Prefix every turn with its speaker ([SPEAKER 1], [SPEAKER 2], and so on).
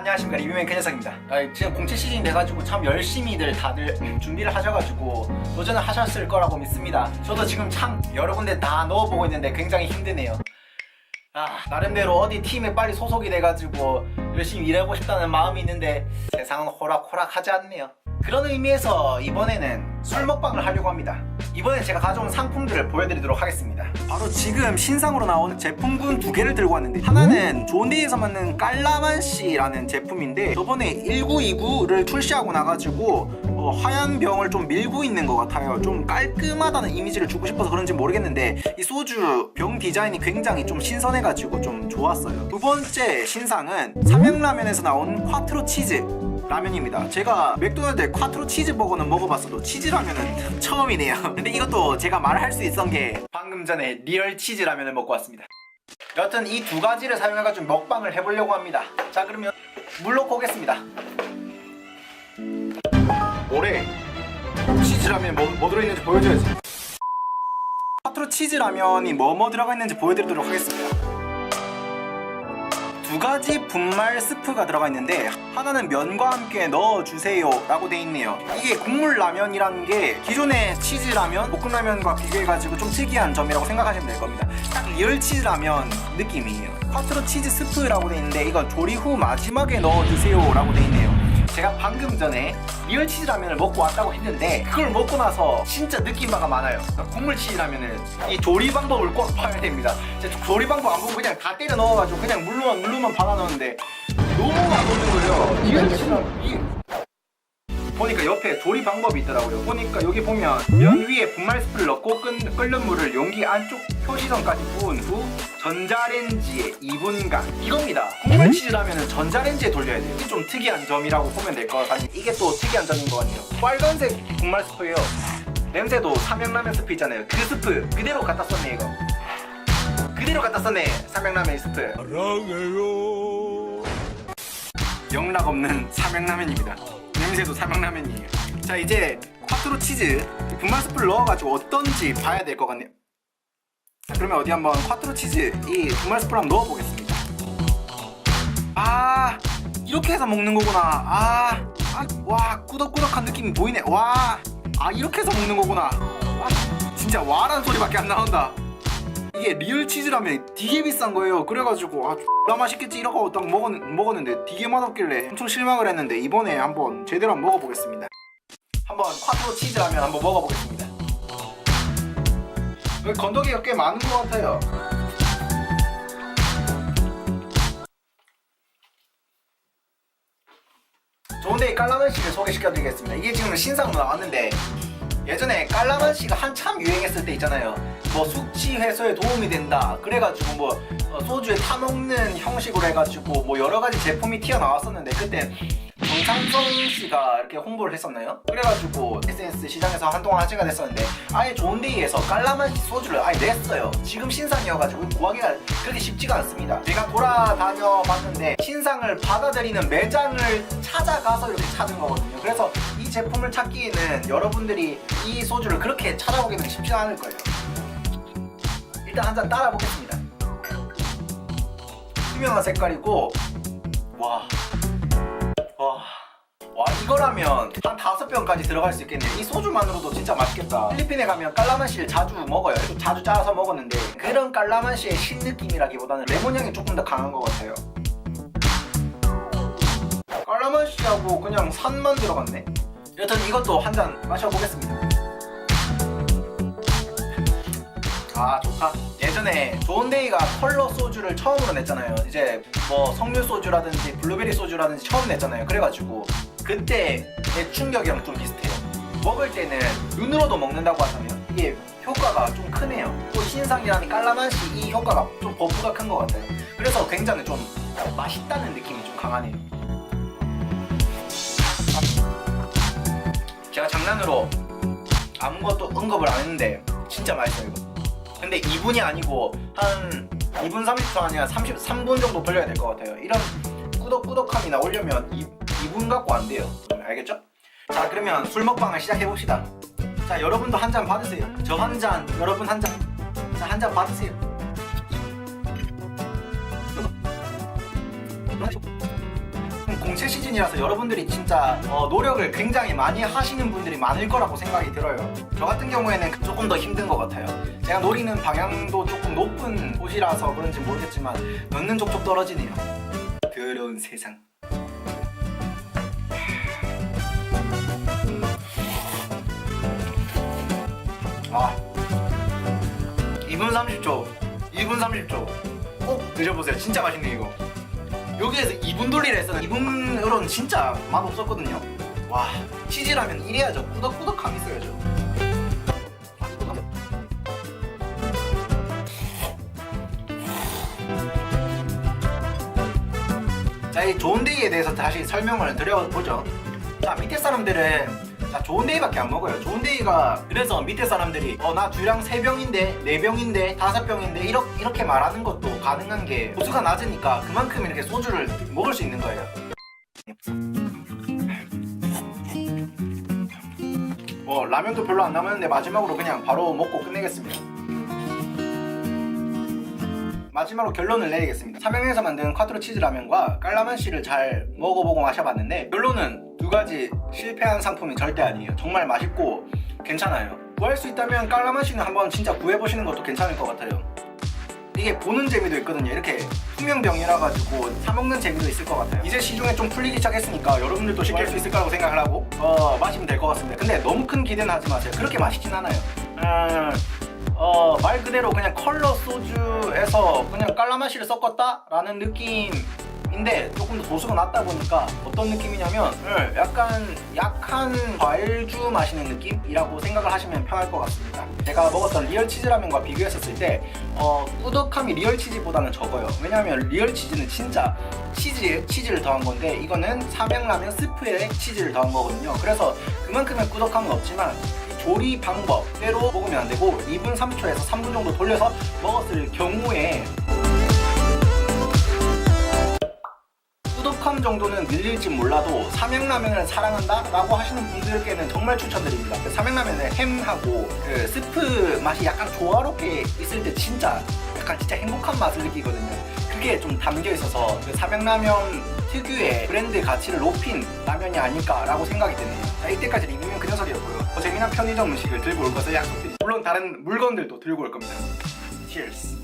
[SPEAKER 1] 안녕하십니까. 리뷰맨 kenya상입니다. 아, 지금 공채 시즌 돼가지고 참 열심히들 다들 준비를 하셔가지고 도전을 하셨을 거라고 믿습니다. 저도 지금 참 여러 군데 다 넣어보고 있는데 굉장히 힘드네요. 아 나름대로 어디 팀에 빨리 소속이 돼가지고 열심히 일하고 싶다는 마음이 있는데 세상은 호락호락하지 않네요 그런 의미에서 이번에는 술 먹방을 하려고 합니다. 이번엔 제가 가져온 상품들을 보여드리도록 하겠습니다. 바로 지금 신상으로 나온 제품군 두 개를 들고 왔는데 하나는 존데이에서 만든 깔라만시라는 제품인데 저번에 1929를 출시하고 나가지고 어, 하얀 병을 좀 밀고 있는 것 같아요. 좀 깔끔하다는 이미지를 주고 싶어서 그런지 모르겠는데 이 소주 병 디자인이 굉장히 좀 신선해가지고 좀 좋았어요. 두 번째 신상은 삼양라면에서 나온 콰트로 치즈 라면입니다. 제가 맥도날드의 콰트로 치즈 버거는 먹어봤어도 치즈 라면은 처음이네요. 근데 이것도 제가 말할 수 있던 게 방금 전에 리얼 치즈 라면을 먹고 왔습니다. 여튼 이 두 가지를 사용해가지고 먹방을 해보려고 합니다. 자 그러면 물 넣고 오겠습니다. 뭐래? 치즈 라면 뭐, 뭐 들어있는지 보여줘야지. 콰트로 치즈 라면이 뭐뭐 들어가 있는지 보여드리도록 하겠습니다. 두 가지 분말 스프가 들어가 있는데 하나는 면과 함께 넣어주세요 라고 돼 있네요. 이게 국물 라면이라는 게 기존의 치즈 라면, 볶음 라면과 비교해가지고 좀 특이한 점이라고 생각하시면 될 겁니다. 딱 리얼 치즈 라면 느낌이에요. 콰트로 치즈 스프라고 돼 있는데 이건 조리 후 마지막에 넣어주세요 라고 돼 있네요 제가 방금 전에 리얼 치즈 라면을 먹고 왔다고 했는데 그걸 먹고 나서 진짜 느낀 바가 많아요. 그러니까 국물 치즈 라면은 이 조리 방법을 꼭 봐야 됩니다. 조리 방법 안 보고 그냥 다 때려 넣어가지고 그냥 물로만 물로만 받아 넣었는데 너무 맛없는 거예요. 리얼 치즈 라면 이 보니까 옆에 조리 방법이 있더라고요. 보니까 여기 보면 면 위에 분말 스프를 넣고 끓, 끓는 물을 용기 안쪽 표시선까지 부은 후 전자레인지에 2분간 이겁니다. 국물 치즈 라면은 전자레인지에 돌려야 돼요. 이게 좀 특이한 점이라고 보면 될 것 같아요. 이게 또 특이한 점인 것 같아요. 빨간색 분말 스프예요. 냄새도 삼양라면 스프 있잖아요. 그 스프 그대로 갖다 썼네 이거. 그대로 갖다 썼네 삼양라면 스프. 영락 없는 삼양라면입니다. 냄새도 삼양라면이에요. 자 이제 콰트로 치즈 분말 스프를 넣어가지고 어떤지 봐야 될 것 같네요. 자, 그러면 어디 한번 콰트로 치즈 이 분말 스프를 한번 넣어보겠습니다. 아 이렇게 해서 먹는 거구나. 아, 아, 와 꾸덕꾸덕한 느낌이 보이네. 와, 아 이렇게 해서 먹는 거구나. 와, 진짜 와라는 소리밖에 안 나온다. 이게 리얼 치즈라면 되게 비싼 거예요. 그래가지고 아 X나 맛있겠지 이러고 딱 먹었, 먹었는데 되게 맛없길래 엄청 실망을 했는데 이번에 한번 제대로 한번 먹어보겠습니다. 한번 콰트로 치즈라면 한번 먹어보겠습니다. 건더기가 꽤 많은 것 같아요. 좋은데 깔라만시를 소개시켜드리겠습니다. 이게 지금 신상으로 나왔는데 예전에 깔라만시가 한참 유행했을 때 있잖아요. 뭐 숙취 해소에 도움이 된다. 그래가지고 뭐 어, 소주에 타먹는 형식으로 해가지고 뭐 여러 가지 제품이 튀어나왔었는데 그때 정창성 씨가 이렇게 홍보를 했었나요? 그래가지고 SNS 시장에서 한동안 화제가 됐었는데 아예 좋은데이에서 깔라만시 소주를 아예 냈어요. 지금 신상이어가지고 구하기가 그렇게 쉽지가 않습니다. 제가 돌아다녀 봤는데 신상을 받아들이는 매장을 찾아가서 이렇게 찾은 거거든요. 그래서 이 제품을 찾기에는 여러분들이 이 소주를 그렇게 찾아보기는 쉽지 않을 거예요. 일단 한 잔 따라 보겠습니다. 투명한 색깔이고 와. 와. 와 이거라면 한 다섯 병까지 들어갈 수 있겠네요. 이 소주만으로도 진짜 맛있겠다. 필리핀에 가면 깔라만시를 자주 먹어요. 또 자주 짜서 먹었는데 그런 깔라만시의 신 느낌이라기보다는 레몬 향이 조금 더 강한 것 같아요. 깔라만시하고 그냥 산만 들어갔네. 여튼 이것도 한 잔 마셔보겠습니다. 아 좋다. 예전에 좋은데이가 컬러 소주를 처음으로 냈잖아요. 이제 뭐 석류 소주라든지 블루베리 소주라든지 처음 냈잖아요. 그래가지고 그때의 충격이랑 좀 비슷해요. 먹을 때는 눈으로도 먹는다고 하잖아요. 이게 효과가 좀 크네요. 또 신상이라는 깔라만시 이 효과가 좀 버프가 큰 것 같아요. 그래서 굉장히 좀 맛있다는 느낌이 좀 강하네요. 제가 장난으로 아무것도 언급을 안 했는데 진짜 맛있어요 이거. 근데 2분이 아니고 한 2분 30초 아니라 33분 정도 걸려야 될 것 같아요. 이런 꾸덕꾸덕함이 나오려면 2, 2분 갖고 안 돼요. 알겠죠? 자 그러면 술 먹방을 시작해 봅시다. 자 여러분도 한 잔 받으세요. 저 한 잔, 여러분 한 잔. 자 한 잔 받으세요. 응. 공채 시즌이라서 여러분들이 진짜 어, 노력을 굉장히 많이 하시는 분들이 많을 거라고 생각이 들어요. 저 같은 경우에는 조금 더 힘든 것 같아요. 제가 노리는 방향도 조금 높은 곳이라서 그런지 모르겠지만 넣는 족족 떨어지네요. 더러운 세상. 아 2분 30초 2분 30초 꼭 드셔보세요 진짜 맛있네 이거 여기에서 2분 돌리라 했었는데 2분으로는 진짜 맛 없었거든요 와 치즈라면 이래야죠 꾸덕꾸덕함 있어야죠. 자, 이 좋은 데이에 대해서 다시 설명을 드려보죠. 자, 밑에 사람들은 자, 좋은데이밖에 안 먹어요. 좋은데이가 그래서 밑에 사람들이 어, 나 주량 3병인데, 4병인데, 5병인데 이렇게, 이렇게 말하는 것도 가능한 게 도수가 낮으니까 그만큼 이렇게 소주를 먹을 수 있는 거예요. 뭐 라면도 별로 안 남았는데 마지막으로 그냥 바로 먹고 끝내겠습니다. 마지막으로 결론을 내리겠습니다. 삼양에서 만든 콰트로 치즈 라면과 깔라만시를 잘 먹어보고 마셔봤는데 결론은 두 가지 실패한 상품이 절대 아니에요. 정말 맛있고 괜찮아요. 구할 수 있다면 깔라만시는 한번 진짜 구해보시는 것도 괜찮을 것 같아요. 이게 보는 재미도 있거든요. 이렇게 투명병이라 가지고 사 먹는 재미도 있을 것 같아요. 이제 시중에 좀 풀리기 시작했으니까 여러분들도 할수 있을 거라고 생각을 하고 어, 마시면 될 것 같습니다. 근데 너무 큰 기대는 하지 마세요. 그렇게 맛있진 않아요. 음, 어, 말 그대로 그냥 컬러 소주에서 그냥 깔라마시를 섞었다라는 느낌 인데 조금 더 도수가 낮다 보니까 어떤 느낌이냐면 네, 약간 약한 과일주 마시는 느낌이라고 생각을 하시면 편할 것 같습니다. 제가 먹었던 리얼 치즈라면과 비교했었을 때 어, 꾸덕함이 리얼 치즈보다는 적어요. 왜냐하면 리얼 치즈는 진짜 치즈에 치즈를 더한 건데 이거는 삼양라면 스프에 치즈를 더한 거거든요. 그래서 그만큼의 꾸덕함은 없지만 조리 방법대로 먹으면 안 되고 2분 3초에서 3분 정도 돌려서 먹었을 경우에 꾸덕함 정도는 늘릴지 몰라도 삼양라면을 사랑한다? 라고 하시는 분들께는 정말 추천드립니다. 그 삼양라면은 햄하고 그 스프 맛이 약간 조화롭게 있을 때 진짜 약간 진짜 행복한 맛을 느끼거든요. 그게 좀 담겨 있어서 그 삼양라면 특유의 브랜드 가치를 높인 라면이 아닐까라고 생각이 드네요. 자, 이때까지 리뷰는 그 녀석이었고요. 더 재미난 편의점 음식을 들고 올 것을 약속드리죠. 물론 다른 물건들도 들고 올 겁니다. Cheers.